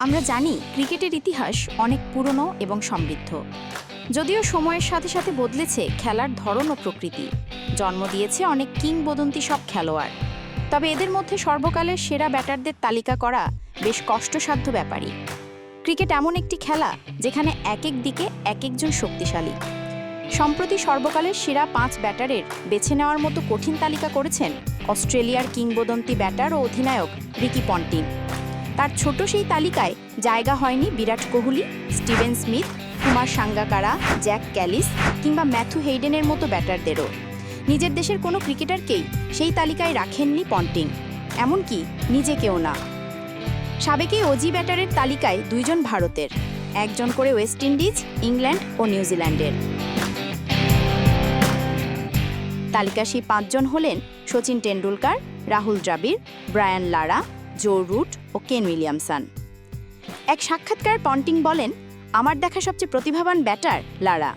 আমরা জানি ক্রিকেটের ইতিহাস অনেক পুরনো এবং সমৃদ্ধ। যদিও সময়ের সাথে সাথে বদলেছে খেলার ধরন ও প্রকৃতি। জন্ম দিয়েছে অনেক কিংবদন্তি সব খেলোয়াড়। তবে এদের মধ্যে সর্বকালের সেরা ব্যাটারদের তালিকা করা বেশ কষ্টসাধ্য ব্যাপারই। ক্রিকেট এমন একটি খেলা যেখানে এক এক দিকে এক একজন শক্তিশালী। সম্প্রতি সর্বকালের সেরা পাঁচ ব্যাটারের বেছে নেওয়ার মতো কঠিন তালিকা করেছেন অস্ট্রেলিয়ার কিংবদন্তি ব্যাটার ও অধিনায়ক রিকি পন্টিং তার ছোট সেই তালিকায় জায়গা হয়নি Virat Kohli, Steven Smith, Kumar Sangakkara, Jacques Kallis কিংবা ম্যাথু হেইডেনের মতো ব্যাটারদেরও। নিজের দেশের কোনো ক্রিকেটারকেই সেই তালিকায় রাখেননি পন্টিং। এমনকি নিজেকেও না। সাবেকে অজি ব্যাটারের তালিকায় দুইজন ভারতের, একজন করে ওয়েস্ট ইন্ডিজ, ইংল্যান্ড ও নিউজিল্যান্ডের। তালিকা সেই পাঁচজন হলেন Sachin Tendulkar Rahul Dravid, Brian Lara Joe Root ও কেন উইলিয়ামসন। এক সাক্ষাৎকার পন্টিং বলেন, আমার দেখা সবচেয়ে প্রতিভাবান ব্যাটার লারা।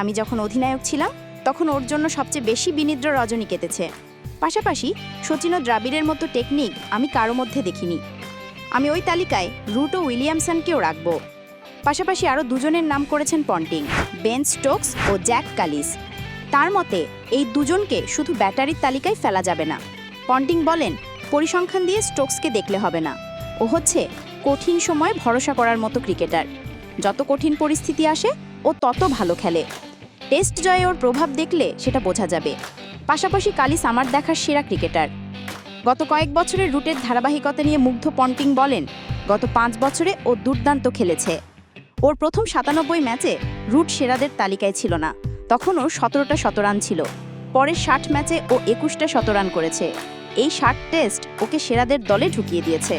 আমি যখন অধিনায়ক ছিলাম, তখন ওর জন্য সবচেয়ে বেশি বিনিদ্র রজনী কেটেছে। পাশাপাশি সচিন ও দ্রাবিড়ের মতো টেকনিক আমি কারও মধ্যে দেখিনি। আমি ওই তালিকায় রুট ও উইলিয়ামসনকেও রাখব। পাশাপাশি আরও দুজনের নাম করেছেন পন্টিং, বেন স্টোকস ও জ্যাক কালিস। তার মতে, এই দুজনকে শুধু ব্যাটারির তালিকায় ফেলা যাবে না। পন্টিং বলেন পরিসংখ্যান দিয়ে স্টোকসকে দেখলে হবে না। ও হচ্ছে কঠিন সময় ভরসা করার মতো ক্রিকেটার। যত কঠিন পরিস্থিতি আসে, ও তত ভালো খেলে। টেস্ট জয়ে ওর প্রভাব দেখলে সেটা বোঝা যাবে। পাশাপাশি কালি সামার দেখার সেরা ক্রিকেটার। গত কয়েক বছরের রুটের ধারাবাহিকতা নিয়ে মুগ্ধ পন্টিং বলেন, গত পাঁচ বছরে ও দুর্দান্ত খেলেছে। ওর প্রথম সাতানব্বই ম্যাচে রুট সেরাদের তালিকায় ছিল না। তখন ওর সতেরোটা শতরান ছিল। পরের ষাট ম্যাচে ও একুশটা শতরান করেছে। এই ষাট টেস্ট ওকে সেরাদের দলে ঢুকিয়ে দিয়েছে।